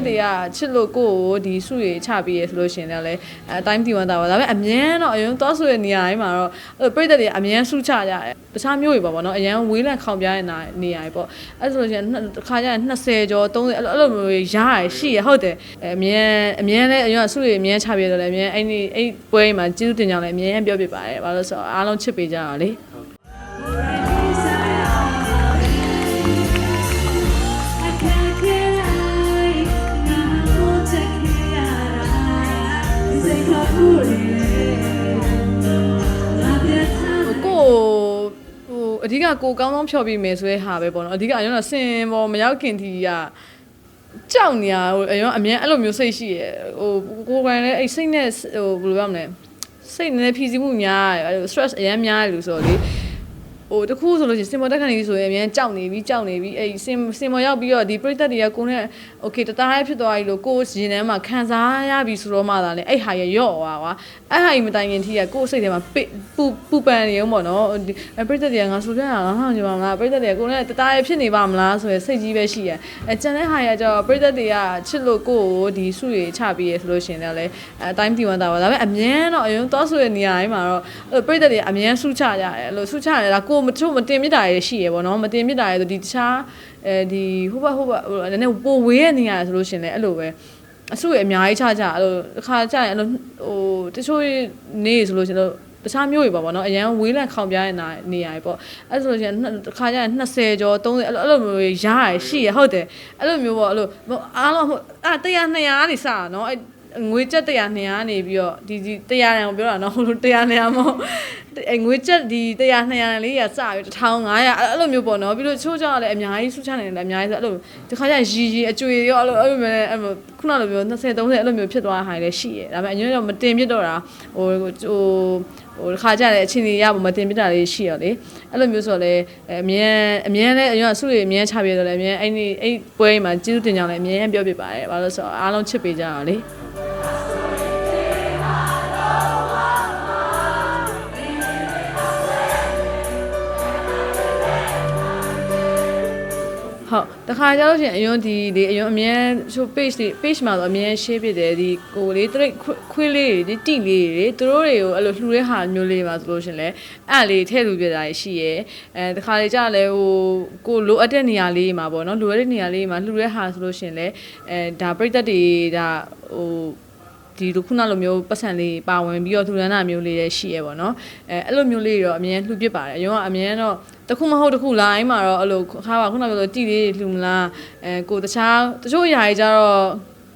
သက်တွေကချစ်လို့ကိုယ့်ကိုဒီစုရချပေးရဆိုလို့ရှရင်လည်းအဲအတိုင်းတီဝန်တာပါဒါပေမဲ့အမြဲတော့အရင်သွားဆိုတဲ့နေရာတိုင်းမှာတော့အဲ့ပြိသက်တွေအမြဲစုချကြတယ်တခြားမျိုးတွေပါပေါ့နော်အရင်ဝေးလံခေါင်ပြားတဲ့နေရာတွေပေါ့အဲ့ဆိုလို့ရှရင်တစ်ခါကျရင်20ကျော်30အဲ့လိုအဲ့လိုမျိုးတွေရားရရှိရဟုတ်တယ်အမြဲအမြဲလည်းအရင်စုရအမြဲချပေးတယ်လည်းအမြဲအဲ့ဒီအဲ့ပွဲမှာကျေးဇူးတင်ကြောင်းလည်းအမြဲပြောပြပါတယ်ဘာလို့ဆိုတော့အားလုံးချစ်ပေးကြတာလေ အဓိကကိုကောင်းကောင်းဖြော်ပြီးမယ်ဆိုတဲ့ဟာပဲပေါ့နော်အဓိကအရင်ကစင်ပေါ်မရောက်ခင်တီကကြောက်နေရဟိုအရင်အမြဲအဲ့လိုမျိုးစိတ်ရှိရယ်ဟိုကိုယ်ပိုင်လည်းအဲ့စိတ်နဲ့ဟိုဘယ်လိုပြောမလဲစိတ်နည်းနည်းဖြည့်ဆည်းမှုများတယ်အဲ့လို stress အရင်များတယ်လို့ဆိုတော့လေ ဟိုတခုဆိုလို့ရှိရင်စင်ပေါ်တက်ခဏကြီးဆိုရင်အများကြောက်နေပြီကြောက်နေပြီအဲ့စင်စင်ပေါ်ရောက်ပြီးတော့ဒီပရိသတ်တွေကကိုနဲ့ okay တသားရဲဖြစ်သွားပြီလို့ကိုယ်ရင်ထဲမှာခံစားရပြီဆိုတော့မှသာလေအဲ့ဟာရရော့သွားကွာအဲ့ဟာကြီးမတိုင်ခင်ထိကကိုယ်စိတ်ထဲမှာပိပူပူပန်နေရုံပေါ့နော်ဒီအဲ့ပရိသတ်တွေကငါဆိုပြရငါဟောင်းကြပါမလားပရိသတ်တွေကကိုယ်နဲ့တသားရဲဖြစ်နေပါမလားဆိုရယ်စိတ်ကြီးပဲရှိရယ်အဲကျန်တဲ့ဟာရကျတော့ပရိသတ်တွေကချစ်လို့ကိုယ်ကိုဒီစုရချပေးရဆိုလို့ရှရင်လည်းအဲအတိုင်းတီဝန်တာပါဒါပေမဲ့အမြဲတော့အရင်သွားဆိုတဲ့နေရာတိုင်းမှာတော့အဲ့ပရိသတ်တွေအမြဲစုချကြတယ်အဲ့လိုစုချရတယ်ဒါကိုယ်မချို့မတင်မြစ်တာရရှိရယ်ပေါ့နော်မတင်မြစ်တာရဆိုဒီတခြားအဲဒီဟိုဘက်ဟိုဘက်ဟိုနည်းနည်းပိုဝေးတဲ့နေရာဆိုလို့ရှရင်လည်းအဲ့လိုပဲအဆုရအများကြီးချကြအဲ့လိုတစ်ခါကြရင်အဲ့လိုဟိုတချို့နေဆိုလို့ရှင်လို့တခြားမျိုးတွေပါပေါ့နော်အရန်ဝေးလံခေါင်ပြားတဲ့နေရာတွေပေါ့အဲ့ဆိုလို့ရှင်တစ်ခါကျရင်20ကျော်30အဲ့လိုအဲ့လိုမျိုးတွေရားရရှိရဟုတ်တယ်အဲ့လိုမျိုးပေါ့အဲ့လိုအားလုံးအာ100 200ကနေစတာနော်အဲ့ ငွေကျက်100 200ကနေပြီးတော့ဒီဒီ100ရန်ကိုပြောတာနော်ဟိုလို100 200မဟုတ်အဲငွေကျက်ဒီ100 200လေးရစပြီး1500အဲ့လိုမျိုးပေါ့နော်ပြီးလို့ချိုးကြလည်းအများကြီးဆူချနေတယ်အများကြီးဆိုအဲ့လိုဒီခါကျရင်ရီရီအကျွေရောအဲ့လိုအဲ့လိုမျိုးလည်းအဲ့လိုခုနလိုမျိုး20 30အဲ့လိုမျိုးဖြစ်သွားတဲ့ဟာတွေလည်းရှိရဒါပေမဲ့အရင်ကတော့မတင်ပြတော့တာဟိုဟိုဟိုဒီခါကျလည်းအချင်းကြီးရဖို့မတင်ပြတာလေးရှိရောလေအဲ့လိုမျိုးဆိုတော့လေအမြဲအမြဲလည်းအရင်ကဆုတွေအမြဲချပြတော့လေအမြဲအဲ့ဒီအဲ့ပွဲမှာကျေးဇူးတင်ကြောင်းလည်းအမြဲပြောပြပါတယ်ဘာလို့ဆိုတော့အားလုံးချစ်ပေးကြတာလေ ဟုတ်တခါကြလို့ရှိရင်အယွန်းဒီဒီအယွန်းအမြဲဆို page တွေ page မှာတော့အမြဲ share ဖြစ်တယ်ဒီကိုလေးတရိတ်ခွေးလေးတွေဒီတိလေးတွေသူတို့တွေကိုအဲ့လိုလှူတဲ့ဟာမျိုးလေးပါဆိုလို့ရှိရင်လည်းအဲ့လေးထည့်လူပြတာရှိရဲအဲတခါလေကြလဲဟိုကိုလိုအပ်တဲ့နေရာလေးမှာပေါ့နော်လိုအပ်တဲ့နေရာလေးမှာလှူတဲ့ဟာဆိုလို့ရှိရင်လည်းအဲဒါပြိသက်တွေဒါဟို ဒီလိုခုနလိုမျိုးပတ်စံလေးပါဝင်ပြီးတော့ထူထမ်းတာမျိုးလေးလည်းရှိရပေါ့နော်အဲအဲ့လိုမျိုးလေးတွေတော့အမြဲလှူပစ်ပါတယ်အရင်ကအမြဲတော့တစ်ခုမဟုတ်တစ်ခုလာအိမ်မှာတော့အဲ့လိုခါပါခုနကပြောတီလေးလှူမလားအဲကိုတခြားတချို့ຢာကြီးကြတော့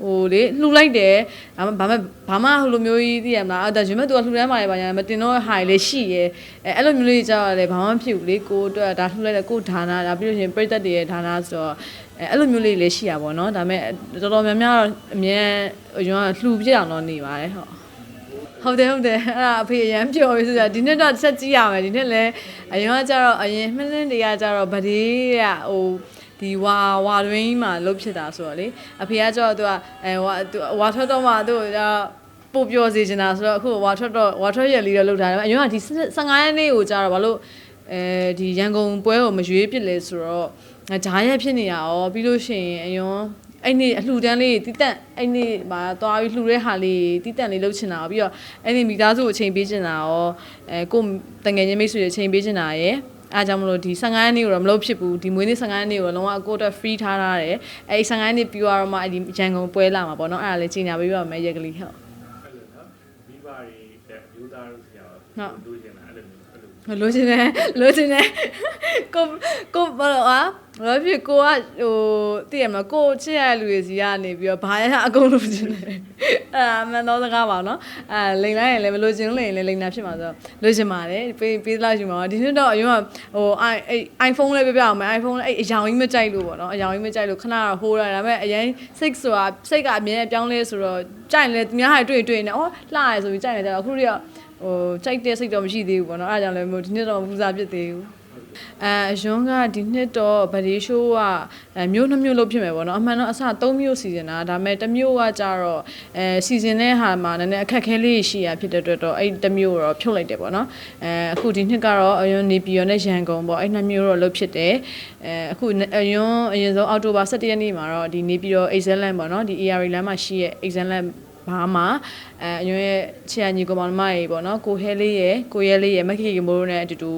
ဟိုလေလှူလိုက်တယ်ဒါမှဘာမှဘာမှဟိုလိုမျိုးကြီးသိရမလားအဲ့ဒါရွေးမဲ့သူကလှူတန်းပါတယ်ပါညာမတင်တော့ဟာလေးရှိရဲအဲအဲ့လိုမျိုးလေးကြတော့လေဘာမှမဖြစ်ဘူးလေကိုအတွက်ဒါလှူလိုက်တယ်ကိုဒါနာဒါပြီးလို့ရှိရင်ပြိသက်တွေရဲ့ဒါနာဆိုတော့အဲအဲ့လိုမျိုးလေးလည်းရှိရပါတော့เนาะဒါပေမဲ့တော်တော်များများတော့အမြဲရွာလှူပြအောင်တော့နေပါတယ်ဟုတ် ဟုတ်တယ်ဟုတ်တယ်အဲ့ဒါအဖေအရန်ပျော်ပြီဆိုတာဒီနှစ်တော့ဆက်ကြည့်ရမယ်ဒီနှစ်လည်းအရင်ကကျတော့အရင်မှန်းန်းတွေကကျတော့ဗဒေးကဟို ဒီဝါဝါတွင်းမှာလုတ်ဖြစ်တာဆိုတော့လေအဖေကကျတော့သူကအဲဝါသူဝါထွက်တော့မှသူကပို့ပြောစေချင်တာဆိုတော့အခုဝါထွက်တော့ဝါထွက်ရက်လေးတော့လုတ်ထားတယ်အရင်ကဒီ15ရက်နေ့ကိုကျတော့ဘာလို့အဲဒီရန်ကုန်ပွဲကိုမရွေးပြစ်လဲဆိုတော့ဂျားရက်ဖြစ်နေတာရောပြီးလို့ရှိရင်အရင်အဲ့နေ့အလှူဒန်းလေးတီးတက်အဲ့နေ့မှာသွားပြီးလှူတဲ့ဟာလေးတီးတက်လေးလုပ်ချင်တာပြီးတော့အဲ့ဒီမိသားစုကိုအချိန်ပေးချင်တာရောအဲကိုတငယ်ချင်းမိတ်ဆွေတွေအချိန်ပေးချင်တာရယ် အားကြောင့်မလို့ဒီ15ရက်နေ့ကိုတော့မလုပ်ဖြစ်ဘူးဒီမွေးနေ့15ရက်နေ့ကိုလုံးဝကိုယ့်အတွက် free ထားထားတယ်အဲ့ဒီ15ရက်နေ့ပြီးတော့မှအဲ့ဒီရန်ကုန်ပွဲလာမှာပေါ့နော်အဲ့ဒါလေးချိန်ညာပေးပါမယ်ရက်ကလေးဟုတ်အဲ့လိုနော်မိဘတွေတဲ့ယူသားတို့ဆရာဟုတ်တို့ကျင်တာအဲ့ လိုမျိုးအဲ့လို လိုချင်တယ်လိုချင်တယ်ကိုကိုဘာလို့อ่ะဘာဖြစ်ကိုကဟိုသိရမလားကိုချစ်ရတဲ့လူတွေစီကနေပြီးတော့ဘာရအကုန်လိုချင်တယ်အဲ့ဒါမှန်တော့စကားပါเนาะအဲလိန်လိုက်ရင်လည်းမလိုချင်လို့လိန်လည်းလိန်တာဖြစ်မှာဆိုတော့လိုချင်ပါတယ်ပေးပေးလိုက်ယူမှာပါဒီနှစ်တော့အရင်ကဟို i အဲ့ iPhone လည်းပြပြအောင်မယ် iPhone လည်းအဲ့အယောင်ကြီးမကြိုက်လို့ပေါ့เนาะအယောင်ကြီးမကြိုက်လို့ခဏတော့ဟိုးရတယ်ဒါပေမဲ့အရင်စိတ်ဆိုတာစိတ်ကအမြဲအပြောင်းလဲဆိုတော့ကြိုက်လည်းသူများဟာတွေ့တွေ့နေအော်လှရဆိုပြီးကြိုက်နေတယ်အခုတည်းက ဟိုကြိုက်တဲ့စိတ်တော့မရှိသေးဘူးပေါ့နော်အဲဒါကြောင့်လည်းမို့ဒီနေ့တော့မပူစားဖြစ်သေးဘူးဟုတ်ကဲ့အဲအယွန်းကဒီနှစ်တော့ဗဒီရှိုးကအဲမျိုးနှမျိုးလို့ဖြစ်မယ်ပေါ့နော်အမှန်တော့အစ၃မျိုးစီစဉ်တာဒါပေမဲ့တစ်မျိုးကကြတော့အဲစီစဉ်တဲ့ဟာမှာနည်းနည်းအခက်အခဲလေးရှိရဖြစ်တဲ့အတွက်တော့အဲ့တစ်မျိုးတော့ဖြုတ်လိုက်တယ်ပေါ့နော်အဲအခုဒီနှစ်ကတော့အယွန်းနေပြည်တော်နဲ့ရန်ကုန်ပေါ့အဲ့နှစ်မျိုးတော့လုပ်ဖြစ်တယ်အဲအခုအယွန်းအရင်ဆုံးအောက်တိုဘာ17ရက်နေ့မှာတော့ဒီနေပြည်တော် Excelland ပေါ့နော်ဒီ ARI လမ်းမှာရှိရဲ့ Excelland ဘာမှာအဲအရွယ်ချီယာညီကောင်မကြီးပေါ့နော်ကိုဟဲလေးရယ်ကိုရဲလေးရယ်မက်ခိကီမိုးတို့နဲ့အတူတူ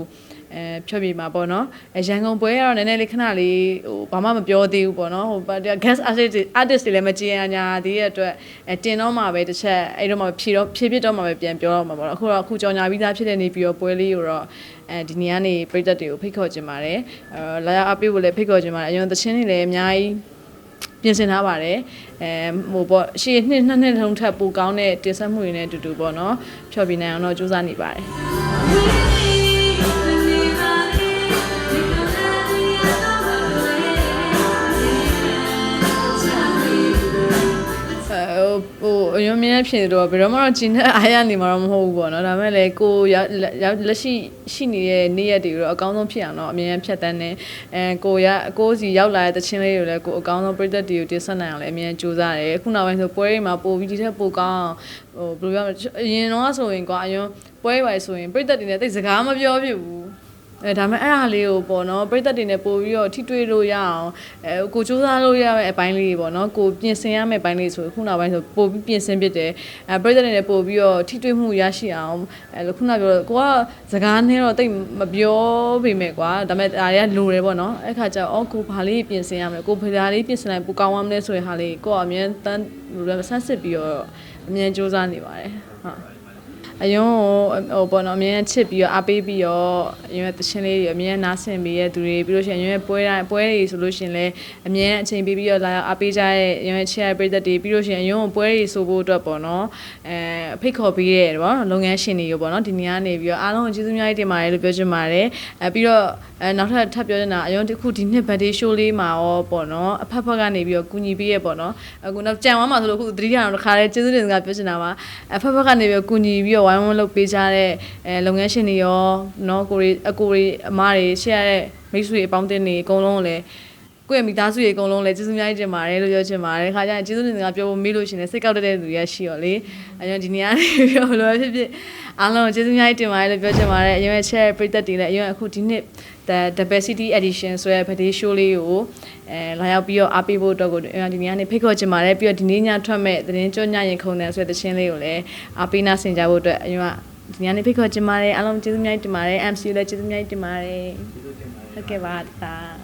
အဲဖြောပြမှာပေါ့နော်အဲရန်ကုန်ပွဲကတော့နည်းနည်းလေးခဏလေးဟိုဘာမှမပြောသေးဘူးပေါ့နော်ဟို guest artist တွေ artist တွေလည်းမကြည်ညာသေးတဲ့အတွက်အဲတင်တော့မှာပဲတစ်ချက်အဲ့တော့မှဖြည့်တော့ဖြည့်ပြတော့မှာပဲပြန်ပြောတော့မှာပေါ့နော်အခုတော့အခုကြောင်ညာပြီးသားဖြစ်တဲ့နေပြီးတော့ပွဲလေးကိုတော့အဲဒီနေ့ကနေပြည်သက်တွေကိုဖိတ်ခေါ်ခြင်းပါတယ်အဲလာရောက်အပေးဖို့လည်းဖိတ်ခေါ်ခြင်းပါတယ်အရင်သချင်းတွေလည်းအများကြီး ပြင်ဆင်ထားပါတယ်အဲဟိုပေါ့ရှေ့နှစ်နှစ်နှစ်လုံးထပ်ပိုကောင်းတဲ့တင်ဆက်မှုတွေနဲ့အတူတူပေါ့နော်ဖြောပြနိုင်အောင်တော့စူးစမ်းနေပါတယ် အဲဟိုအယုံမြင်ဖြစ်တော့ဘယ်တော့မှတော့ဂျင်းနဲ့အားရနေမှာတော့မဟုတ်ဘူးပေါ့နော်ဒါပေမဲ့လည်းကိုရောက်ရောက်လက်ရှိရှိနေတဲ့နေ့ရက်တွေကိုတော့အကောင်းဆုံးဖြစ်အောင်တော့အမြဲတမ်းဖြတ်တန်းနေအဲကိုရကိုစီရောက်လာတဲ့တခြင်းလေးတွေကိုလည်းကိုအကောင်းဆုံးပြည့်သက်တွေကိုတင်ဆက်နိုင်အောင်လည်းအမြဲကြိုးစားတယ်ခုနောက်ပိုင်းဆိုပွဲတွေမှာပိုပြီးဒီထက်ပိုကောင်းအောင်ဟိုဘယ်လိုပြောမလဲအရင်တော့ဆိုရင်ကွာအယုံပွဲတွေပါဆိုရင်ပြည့်သက်တွေနဲ့တိတ်စကားမပြောဖြစ်ဘူး အဲဒါမဲ့အဲ့ဒါလေးကိုပေါ့နော်ပြိသက်တွေနဲ့ပို့ပြီးတော့ထိတွေ့လို့ရအောင်အဲကိုစူးစမ်းလို့ရမယ့်အပိုင်းလေးတွေပေါ့နော်ကိုပြင်ဆင်ရမယ့်အပိုင်းလေးဆိုခုနောက်ပိုင်းဆိုပို့ပြီးပြင်ဆင်ဖြစ်တယ်အဲပြိသက်တွေနဲ့ပို့ပြီးတော့ထိတွေ့မှုရရှိအောင်အဲလိုခုနပြောကိုကစကားနဲ့တော့တိတ်မပြောပေမဲ့ကွာဒါမဲ့ဒါတွေကလိုတယ်ပေါ့နော်အဲ့ခါကျတော့အော်ကိုဘာလေးပြင်ဆင်ရမလဲကိုဖေဒါလေးပြင်ဆင်လိုက်ပိုကောင်းအောင်မလဲဆိုရင်ဟာလေးကိုကအမြဲတမ်းလိုလဲဆန်းစစ်ပြီးတော့အမြဲစူးစမ်းနေပါတယ်ဟုတ် အယုံဟိုပေါ့နော်အမြဲချစ်ပြီးတော့အားပေးပြီးတော့အယုံရဲ့တခြင်းလေးတွေအမြဲနားဆင်ပြီးရဲ့သူတွေပြီးလို့ရှိရင်အယုံရဲ့ပွဲတိုင်းပွဲတွေဆိုလို့ရှိရင်လည်းအမြဲအချိန်ပေးပြီးတော့လာရောက်အားပေးကြရဲ့အယုံရဲ့ချစ်ရတဲ့ပြည်သက်တွေပြီးလို့ရှိရင်အယုံပွဲတွေဆိုဖို့အတွက်ပေါ့နော်အဲဖိတ်ခေါ်ပေးရဲပေါ့လုပ်ငန်းရှင်တွေရောပေါ့နော်ဒီနေ့ကနေပြီးတော့အားလုံးကိုကျေးဇူးများကြီးတင်ပါတယ်လို့ပြောချင်ပါတယ်အဲပြီးတော့အဲနောက်ထပ်ထပ်ပြောချင်တာအယုံတစ်ခုဒီနှစ် birthday show လေးမှာရောပေါ့နော်အဖက်ဖက်ကနေပြီးတော့ကူညီပေးရဲပေါ့နော်အခုနောက်ကြံသွားမှာဆိုလို့အခုသတိရအောင်တစ်ခါလေးကျေးဇူးတင်စကားပြောချင်တာပါအဖက်ဖက်ကနေပြီးတော့ကူညီပြီးတော့ဝိုင်းဝန်းလုပ်ပေးကြတဲ့အဲလုပ်ငန်းရှင်တွေရောနော်ကိုရီအကိုရီအမတွေရှေ့ရတဲ့မိတ်ဆွေအပေါင်းအသင်းတွေအကုန်လုံးကိုလည်း ကိုယ့်ရဲ့မိသားစုတွေအကုန်လုံးလည်းကျေးဇူးများကြီးတင်ပါတယ်လို့ပြောချင်ပါတယ်ခါကျရင်ကျေးဇူးတင်စကားပြောဖို့မေးလို့ရှရင်လည်းစိတ်ကောက်တတ်တဲ့လူတွေရရှိရောလေအဲကြောင့်ဒီနေ့ကနေပြီးတော့ဘယ်လိုပဲဖြစ်ဖြစ်အားလုံးကိုကျေးဇူးများကြီးတင်ပါတယ်လို့ပြောချင်ပါတယ်အရင်က share ပရိသတ်တွေလည်းအရင်ကအခုဒီနှစ် the diversity edition ဆိုတဲ့ birthday show လေးကိုအဲလာရောက်ပြီးတော့အားပေးဖို့အတွက်ကိုဒီနေ့ကနေဖိတ်ခေါ်ချင်ပါတယ်ပြီးတော့ဒီနေ့ညထွက်မဲ့သတင်းကြောညရင်ခုံတယ်ဆိုတဲ့သချင်းလေးကိုလည်းအားပေးနာဆင်ကြဖို့အတွက်အရင်ကဒီနေ့ကနေဖိတ်ခေါ်ချင်ပါတယ်အားလုံးကျေးဇူးများကြီးတင်ပါတယ် MC လည်းကျေးဇူးများကြီးတင်ပါတယ်ကျေးဇူးတင်ပါတယ်ဟုတ်ကဲ့ပါတာ